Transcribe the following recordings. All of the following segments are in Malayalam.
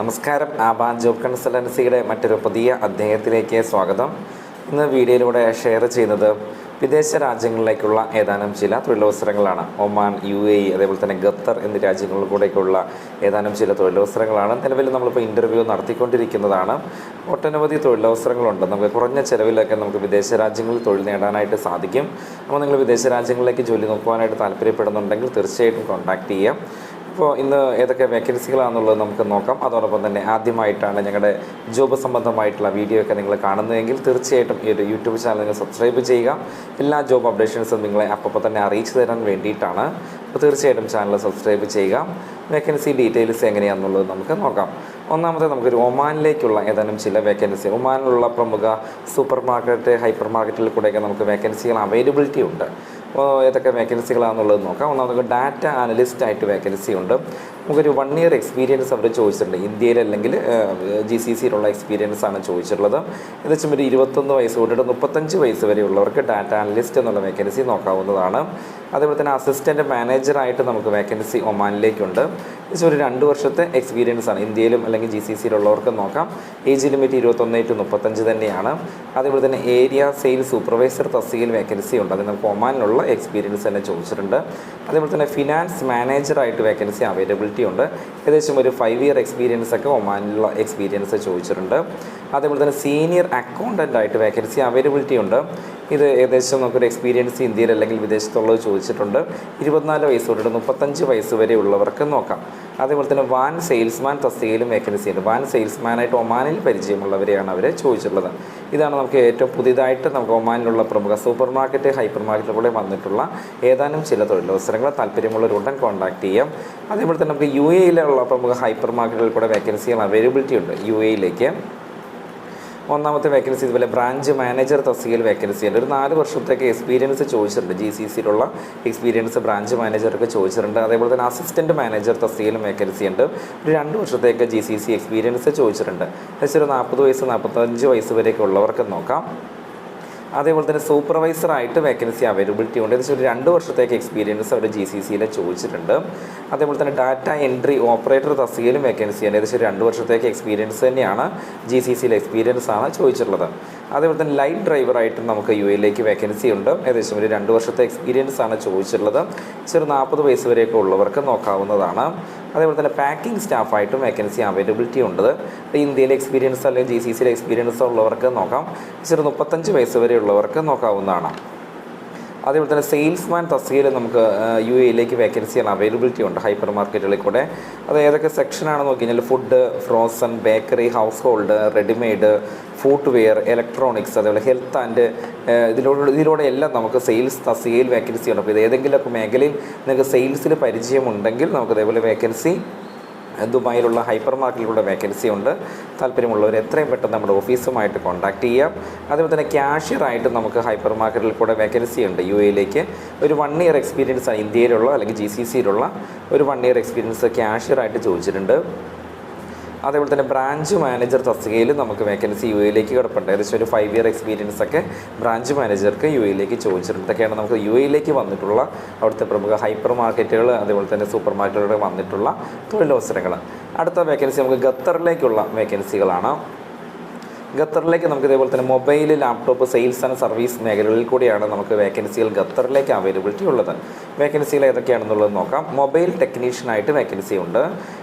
നമസ്കാരം. ആബാൻ ജോബ് കൺസൾട്ടൻസിയുടെ മറ്റൊരു പുതിയ അധ്യായത്തിലേക്ക് സ്വാഗതം. ഇന്ന് വീഡിയോയിലൂടെ ഷെയർ ചെയ്യുന്നത് വിദേശ രാജ്യങ്ങളിലേക്കുള്ള ഏതാനും ചില തൊഴിലവസരങ്ങളാണ്. ഒമാൻ യു എ ഇ അതേപോലെ തന്നെ ഖത്തർ എന്നീ രാജ്യങ്ങളിൽ കൂടെയൊക്കെയുള്ള ഏതാനും ചില തൊഴിലവസരങ്ങളാണ്. നിലവിൽ നമ്മളിപ്പോൾ ഇന്റർവ്യൂ നടത്തിക്കൊണ്ടിരിക്കുന്നതാണ്. ഒട്ടനവധി തൊഴിലവസരങ്ങളുണ്ട്. നമുക്ക് കുറഞ്ഞ ചിലവിലൊക്കെ നമുക്ക് വിദേശ രാജ്യങ്ങളിൽ തൊഴിൽ നേടാനായിട്ട് സാധിക്കും. അപ്പോൾ നിങ്ങൾ വിദേശ രാജ്യങ്ങളിലേക്ക് ജോലി നോക്കുവാനായിട്ട് താല്പര്യപ്പെടുന്നുണ്ടെങ്കിൽ തീർച്ചയായിട്ടും കോൺടാക്ട് ചെയ്യാം. ഇപ്പോൾ ഇന്ന് ഏതൊക്കെ വേക്കൻസികളാണെന്നുള്ളത് നമുക്ക് നോക്കാം. അതോടൊപ്പം തന്നെ ആദ്യമായിട്ടാണ് ഞങ്ങളുടെ ജോബ് സംബന്ധമായിട്ടുള്ള വീഡിയോ ഒക്കെ നിങ്ങൾ കാണുന്നതെങ്കിൽ തീർച്ചയായിട്ടും ഈ ഒരു യൂട്യൂബ് ചാനൽ നിങ്ങൾ സബ്സ്ക്രൈബ് ചെയ്യുക. എല്ലാ ജോബ് അപ്ഡേഷൻസും നിങ്ങളെ അപ്പോൾ തന്നെ അറിയിച്ചു തരാൻ വേണ്ടിയിട്ടാണ്. അപ്പോൾ തീർച്ചയായിട്ടും ചാനൽ സബ്സ്ക്രൈബ് ചെയ്യുക. വേക്കൻസി ഡീറ്റെയിൽസ് എങ്ങനെയാണെന്നുള്ളത് നമുക്ക് നോക്കാം. ഒന്നാമത്തെ നമുക്കൊരു ഒമാനിലേക്കുള്ള ഏതാനും ചില വേക്കൻസി. ഒമാനിലുള്ള പ്രമുഖ സൂപ്പർ മാർക്കറ്റ് ഹൈപ്പർ മാർക്കറ്റിൽ കൂടെയൊക്കെ നമുക്ക് വേക്കൻസികൾ അവൈലബിലിറ്റി ഉണ്ട്. ഏതൊക്കെ വേക്കൻസികളാണെന്നുള്ളത് നോക്കാം. ഒന്നാമത് ഡാറ്റ അനലിസ്റ്റ് ആയിട്ട് വേക്കൻസി ഉണ്ട്. നമുക്കൊരു വൺ ഇയർ എക്സ്പീരിയൻസ് അവർ ചോദിച്ചിട്ടുണ്ട്. ഇന്ത്യയിൽ അല്ലെങ്കിൽ ജി സി സിയിലുള്ള എക്സ്പീരിയൻസ് ആണ് ചോദിച്ചിട്ടുള്ളത്. ഏകദേശം ഒരു ഇരുപത്തൊന്ന് വയസ്സ് തൊട്ടിട്ട് മുപ്പത്തഞ്ച് വയസ്സ് വരെയുള്ളവർക്ക് ഡാറ്റ അനലിസ്റ്റ് എന്നുള്ള വേക്കൻസി നോക്കാവുന്നതാണ്. അതേപോലെ തന്നെ അസിസ്റ്റന്റ് മാനേജറായിട്ട് നമുക്ക് വേക്കൻസി ഒമാനിലേക്കുണ്ട്. ഒരു രണ്ട് വർഷത്തെ എക്സ്പീരിയൻസ് ആണ് ഇന്ത്യയിലും അല്ലെങ്കിൽ ജി സി സിയിലുള്ളവർക്ക് നോക്കാം. ഏജ് ലിമിറ്റ് ഇരുപത്തൊന്ന് ടു മുപ്പത്തഞ്ച് തന്നെയാണ്. അതേപോലെ തന്നെ ഏരിയ സെയിൽസ് സൂപ്പർവൈസർ തസ്തികയിൽ വേക്കൻസി ഉണ്ട്. അത് നമുക്ക് ഒമാനിലുള്ള എക്സ്പീരിയൻസ് തന്നെ ചോദിച്ചിട്ടുണ്ട്. അതേപോലെ തന്നെ ഫിനാൻസ് മാനേജറായിട്ട് വേക്കൻസി അവൈലബിലിറ്റി ഉണ്ട് ഏകദേശം ഒരു ഫൈവ് ഇയർ എക്സ്പീരിയൻസ് ഒക്കെ ഒമാനിലുള്ള എക്സ്പീരിയൻസ് ചോദിച്ചിട്ടുണ്ട്. അതേപോലെ തന്നെ സീനിയർ അക്കൗണ്ടന്റ് ആയിട്ട് വേക്കൻസി അവൈലബിലിറ്റി ഉണ്ട്. ഇത് ഏകദേശം നമുക്കൊരു എക്സ്പീരിയൻസ് ഇന്ത്യയിൽ അല്ലെങ്കിൽ വിദേശത്തുള്ളത് ചോദിച്ചിട്ടുണ്ട്. ഇരുപത്തിനാല് വയസ്സ് തൊട്ടിട്ട് മുപ്പത്തഞ്ച് വയസ്സ് വരെ ഉള്ളവർക്ക് നോക്കാം. അതേപോലെ തന്നെ വാൻ സെയിൽസ്മാൻ തസ്തികയിലും വേക്കൻസി ഉണ്ട്. വാൻ സെയിൽസ്മാനായിട്ട് ഒമാനിൽ പരിചയമുള്ളവരെയാണ് അവർ ചോദിച്ചിട്ടുള്ളത്. ഇതാണ് നമുക്ക് ഏറ്റവും പുതിയതായിട്ട് നമുക്ക് ഒമാനിലുള്ള പ്രമുഖ സൂപ്പർ മാർക്കറ്റ് ഹൈപ്പർ മാർക്കറ്റിലൂടെ വന്നിട്ടുള്ള ഏതാനും ചില തൊഴിലവസരങ്ങൾ താല്പര്യമുള്ളവരുടൻ കോൺടാക്ട് ചെയ്യാം. അതേപോലെ തന്നെ നമുക്ക് യു എയിലുള്ള പ്രമുഖ ഹൈപ്പർ മാർക്കറ്റുകളിൽ കൂടെ വേക്കൻസികൾ അവൈലബിലിറ്റി ഉണ്ട്. യു എയിലേക്ക് ഒന്നാമത്തെ വേക്കൻസി ഇതുപോലെ ബ്രാഞ്ച് മാനേജർ തസ്തികയിൽ വേക്കൻസി ഉണ്ട്. ഒരു നാല് വർഷത്തേക്ക് എക്സ്പീരിയൻസ് ചോദിച്ചിട്ടുണ്ട്. ജി സി സിയിലുള്ള എക്സ്പീരിയൻസ് ബ്രാഞ്ച് മാനേജർക്ക് ചോദിച്ചിട്ടുണ്ട്. അതേപോലെ തന്നെ അസിസ്റ്റന്റ് മാനേജർ തസ്തികയിലും വേക്കൻസി ഉണ്ട്. ഒരു രണ്ട് വർഷത്തേക്ക് ജി സി സി എക്സ്പീരിയൻസ് ചോദിച്ചിട്ടുണ്ട്. ഏകദേശം ഒരു നാൽപ്പത് വയസ്സ് നാൽപ്പത്തഞ്ച് വയസ്സ് വരെയൊക്കെ ഉള്ളവർക്ക് നോക്കാം. അതേപോലെ തന്നെ സൂപ്പർവൈസറായിട്ട് വേക്കൻസി അവൈലബിലിറ്റി ഉണ്ട്. ഏകദേശം ഒരു രണ്ട് വർഷത്തേക്ക് എക്സ്പീരിയൻസ് അവർ ജി സി സിയിൽ ചോദിച്ചിട്ടുണ്ട്. അതേപോലെ തന്നെ ഡാറ്റ എൻട്രി ഓപ്പറേറ്റർ തസ്തികയിലും വേക്കൻസി ഉണ്ട്. ഏകദേശം രണ്ട് വർഷത്തേക്ക് എക്സ്പീരിയൻസ് തന്നെയാണ് ജി സി സിയിലെ എക്സ്പീരിയൻസ് ആണ് ചോദിച്ചിട്ടുള്ളത്. അതേപോലെ തന്നെ ലൈറ്റ് ഡ്രൈവറായിട്ടും നമുക്ക് യു എയിലേക്ക് വേക്കൻസി ഉണ്ട്. ഏകദേശം ഒരു രണ്ട് വർഷത്തെ എക്സ്പീരിയൻസ് ആണ് ചോദിച്ചിട്ടുള്ളത്. ചെറു നാൽപ്പത് വയസ്സ് വരെയൊക്കെ ഉള്ളവർക്ക് നോക്കാവുന്നതാണ്. അതേപോലെ തന്നെ പാക്കിംഗ് സ്റ്റാഫായിട്ടും വേക്കൻസി അവൈലബിലിറ്റി ഉണ്ട്. ഇന്ത്യയിലെ എക്സ്പീരിയൻസ് അല്ലെങ്കിൽ ജി സി സിയിലെ എക്സ്പീരിയൻസ് ഉള്ളവർക്ക് നോക്കാം. ചെറു മുപ്പത്തഞ്ച് വയസ്സ് വരെയുള്ളവർക്ക് നോക്കാവുന്നതാണ്. അതേപോലെ തന്നെ സെയിൽസ്മാൻ തസ്തികയിൽ നമുക്ക് യു എയിലേക്ക് വേക്കൻസിയാണ് അവൈലബിലിറ്റി ഉണ്ട് ഹൈപ്പർ മാർക്കറ്റുകളിൽ കൂടെ. അത് ഏതൊക്കെ സെക്ഷനാണെന്ന് നോക്കി കഴിഞ്ഞാൽ food frozen bakery household readymade footwear electronics അതേപോലെ ഹെൽത്ത് ആൻഡ് ഇതിലൂടെ ഇതിലൂടെ എല്ലാം നമുക്ക് സെയിൽസ് തസ്തികയിൽ വേക്കൻസി ഉണ്ട്. അപ്പോൾ ഇത് ഏതെങ്കിലുമൊക്കെ മേഖലയിൽ നിങ്ങൾക്ക് സെയിൽസിൽ പരിചയമുണ്ടെങ്കിൽ നമുക്ക് ഇതേപോലെ വേക്കൻസി ദുബായിലുള്ള ഹൈപ്പർ മാർക്കറ്റിലൂടെ വേക്കൻസി ഉണ്ട്. താല്പര്യമുള്ളവർ എത്രയും പെട്ടെന്ന് നമ്മുടെ ഓഫീസുമായിട്ട് കോൺടാക്റ്റ് ചെയ്യാം. അതുപോലെ തന്നെ ക്യാഷ്യറായിട്ട് നമുക്ക് ഹൈപ്പർ മാർക്കറ്റിൽ കൂടെ വേക്കൻസി ഉണ്ട്. യു എയിലേക്ക്. ഒരു വൺ ഇയർ എക്സ്പീരിയൻസ് ഇന്ത്യയിലുള്ള അല്ലെങ്കിൽ ജി സി സിയിലുള്ള ഒരു വൺ ഇയർ എക്സ്പീരിയൻസ് ക്യാഷ്യറായിട്ട് ചോദിച്ചിട്ടുണ്ട്. അതേപോലെ തന്നെ ബ്രാഞ്ച് മാനേജർ തസ്തികയിൽ നമുക്ക് വേക്കൻസി യു എയിലേക്ക് കിടപ്പുണ്ട്. ഏകദേശം ഒരു ഫൈവ് ഇയർ എക്സ്പീരിയൻസ് ഒക്കെ ബ്രാഞ്ച് മാനേജർക്ക് യു എയിലേക്ക് ചോദിച്ചിട്ടുണ്ട്. ഇതൊക്കെയാണ് നമുക്ക് യു എയിലേക്ക് വന്നിട്ടുള്ള അവിടുത്തെ പ്രമുഖ ഹൈപ്പർ മാർക്കറ്റുകൾ അതേപോലെ തന്നെ സൂപ്പർ മാർക്കറ്റുകൾ വന്നിട്ടുള്ള തൊഴിലവസരങ്ങൾ. അടുത്ത വേക്കൻസി നമുക്ക് ഖത്തറിലേക്കുള്ള വേക്കൻസികളാണ് ഖത്തറിലേക്ക് നമുക്ക് ഇതേപോലെ തന്നെ mobile laptop sales and service മേഖലകളിൽ കൂടിയാണ് നമുക്ക് വേക്കൻസികൾ ഖത്തറിലേക്ക് അവൈലബിലിറ്റി ഉള്ളത്. വേക്കൻസികൾ ഏതൊക്കെയാണെന്നുള്ളത് നോക്കാം. മൊബൈൽ ടെക്നീഷ്യനായിട്ട് വേക്കൻസി ഉണ്ട്.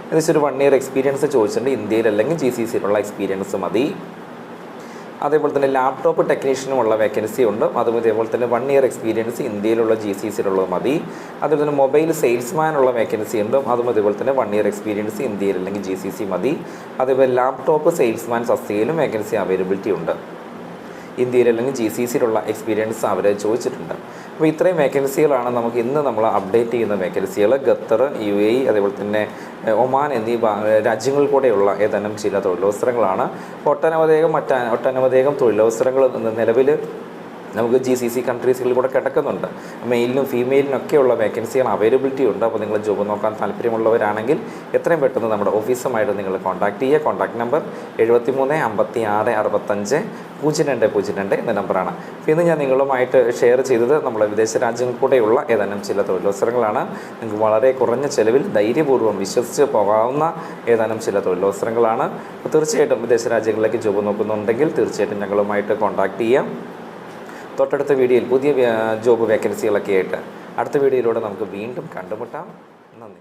ഏകദേശം ഒരു വൺ ഇയർ എക്സ്പീരിയൻസ് ചോദിച്ചിട്ടുണ്ട്. ഇന്ത്യയിൽ അല്ലെങ്കിൽ ജി സി സിയിലുള്ള എക്സ്പീരിയൻസ് മതി. അതേപോലെ തന്നെ ലാപ്ടോപ്പ് ടെക്നീഷ്യനുമുള്ള വേക്കൻസി ഉണ്ട്. അതും ഇതേപോലെ തന്നെ വൺ ഇയർ എക്സ്പീരിയൻസ് ഇന്ത്യയിലുള്ള ജി സി സിയിലുള്ളത് മതി. അതുപോലെ തന്നെ മൊബൈൽ സെയിൽസ്മാനുള്ള വേക്കൻസി ഉണ്ട്. അതും ഇതേപോലെ തന്നെ വൺ ഇയർ എക്സ്പീരിയൻസ് ഇന്ത്യയിൽ അല്ലെങ്കിൽ ജി സി സി മതി. അതേപോലെ ലാപ്ടോപ്പ് സെയിൽസ്മാൻ തസ്തികയിലും വേക്കൻസി അവൈലബിലിറ്റി ഉണ്ട്. ഇന്ത്യയിൽ അല്ലെങ്കിൽ ജി സി സിയിലുള്ള എക്സ്പീരിയൻസ് അവർ ചോദിച്ചിട്ടുണ്ട്. അപ്പോൾ ഇത്രയും വേക്കൻസികളാണ് നമുക്ക് ഇന്ന് നമ്മൾ അപ്ഡേറ്റ് ചെയ്യുന്ന വേക്കൻസികൾ ഖത്തർ യു എ അതേപോലെ തന്നെ ഒമാൻ എന്നീ രാജ്യങ്ങളിൽ കൂടെയുള്ള ഏതാനും ചില തൊഴിലവസരങ്ങളാണ്. ഒട്ടനവധികം മറ്റ ഒട്ടനവധികം തൊഴിലവസരങ്ങൾ നിലവിൽ നമുക്ക് ജി സി സി കൺട്രീസുകളിൽ കൂടെ കിടക്കുന്നുണ്ട്. മെയിലിനും ഫീമെയിലിനും ഒക്കെയുള്ള വേക്കൻസികൾ അവൈലബിലിറ്റി ഉണ്ട്. അപ്പോൾ നിങ്ങൾ ജോബ് നോക്കാൻ താല്പര്യമുള്ളവരാണെങ്കിൽ എത്രയും പെട്ടെന്ന് നമ്മുടെ ഓഫീസുമായിട്ട് നിങ്ങൾ കോൺടാക്ട് ചെയ്യുക. കോൺടാക്ട് നമ്പർ എഴുപത്തി മൂന്ന് അമ്പത്തി ആറ് അറുപത്തഞ്ച് പൂജ്യം രണ്ട് പൂജ്യം രണ്ട് എന്ന നമ്പറാണ് അപ്പോൾ ഇന്ന് ഞാൻ നിങ്ങളുമായിട്ട് ഷെയർ ചെയ്തത് നമ്മുടെ വിദേശ രാജ്യങ്ങളിൽ കൂടെയുള്ള ഏതാനും ചില തൊഴിലവസരങ്ങളാണ്. നിങ്ങൾക്ക് വളരെ കുറഞ്ഞ ചിലവിൽ ധൈര്യപൂർവം വിശ്വസിച്ച് പോകാവുന്ന ഏതാനും ചില തൊഴിലവസരങ്ങളാണ്. അപ്പോൾ തീർച്ചയായിട്ടും വിദേശ രാജ്യങ്ങളിലേക്ക് ജോബ് നോക്കുന്നുണ്ടെങ്കിൽ തീർച്ചയായിട്ടും ഞങ്ങളുമായിട്ട് കോൺടാക്ട് ചെയ്യാം തൊട്ടടുത്ത വീഡിയോയിൽ പുതിയ ജോബ് വേക്കൻസികളൊക്കെ ആയിട്ട് അടുത്ത വീഡിയോയിലൂടെ നമുക്ക് വീണ്ടും കണ്ടുമുട്ടാം. നന്ദി.